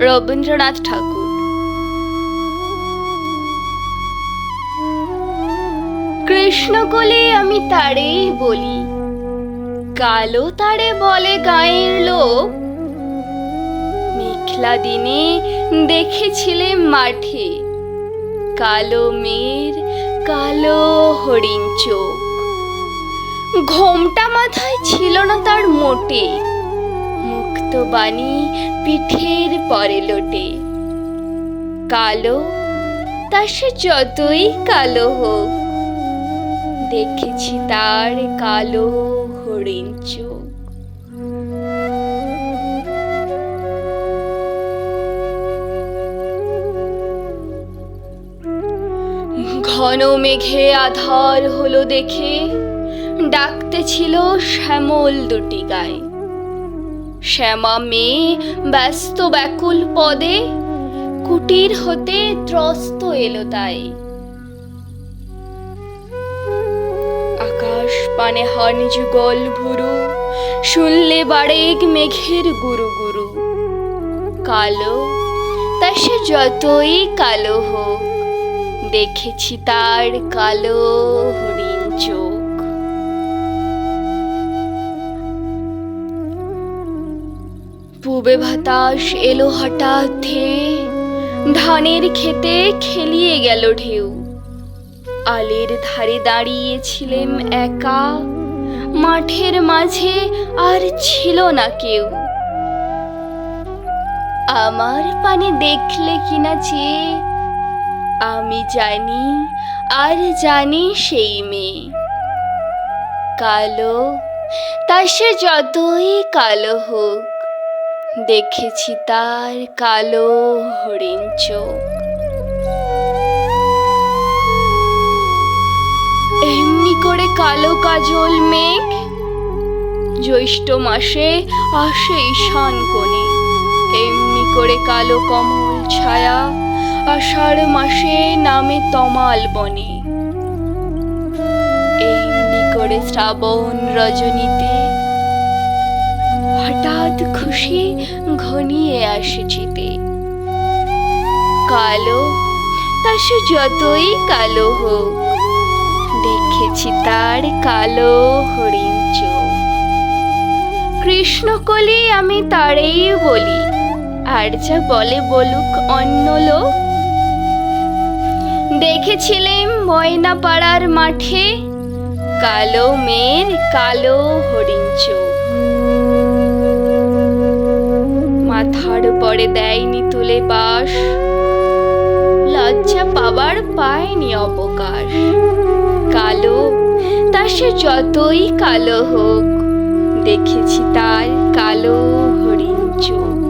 রবীন্দ্রনাথ ঠাকুর। কৃষ্ণকলি আমি তারেই বলি। কালো তারে বলে গায়ের লোক। মেঘলা দিনে দেখেছিলে মাঠে। কালো মেয়ের কালো হরিণ চোখ। ঘোমটা মাথায় ছিল না তার মোটে। বাণী পিঠের পরে লোটে। কালো, তা সে যতই কালো হোক, দেখেছি তার কালো হরিণ চোখ। ঘন মেঘে আধার হলো দেখে ডাকতে ছিল শ্যামল দুটি গায়ে। শ্যামা মেয়ে, ব্যস্ত ব্যাকুল পদে, কুটির হতে ত্রস্ত এলো তাই। আকাশ পানে হন যুগল ভুরু, শুনলে বাড়েগ মেঘের গুরু গুরু। কালো, তা সে যতই কালো হোক, দেখেছি তার কালো হরিণ চোখ। পূবে বাতাস এলো হঠাৎ ধানের খেতে খেলিয়ে গেল ঢেউ। আলের ধারে দাঁড়িয়েছিলেম একা। মাঠের মাঝে আর ছিল না কেউ। আমার পানে দেখলে কিনা চেয়ে আমি জানি আর জানি সেই মেয়ে। কালো, তা সে যতই কালো হোক। দেখেছি তার কালো হরিণ চোখ। এমনি করে কালো কাজল মেঘ জ্যৈষ্ঠ মাসে আসে ঈশান কোণে। এমনি করে কালো কমল ছায়া আষাঢ় মাসে নামে তমাল বনে। এমনি করে শ্রাবণ রজনীতে হঠাৎ খুশি ঘনিয়ে আসে চিতে কালো, তা সে যতই কালো হোক, দেখেছি তার কালো হরিণ চোখ। কৃষ্ণকলি আমি তারেই বলি, আর যা বলে বলুক অন্য লোক। দেখেছিলেম ময়না পাড়ার মাঠে কালো মেয়ের কালো হরিণ চোখ। পরে দেয়নি তুলে বাস। লজ্জা পাবার পায়নি অবকাশ কালো, তা সে যতই কালো হোক, দেখেছি তার কালো হরিণ চোখ।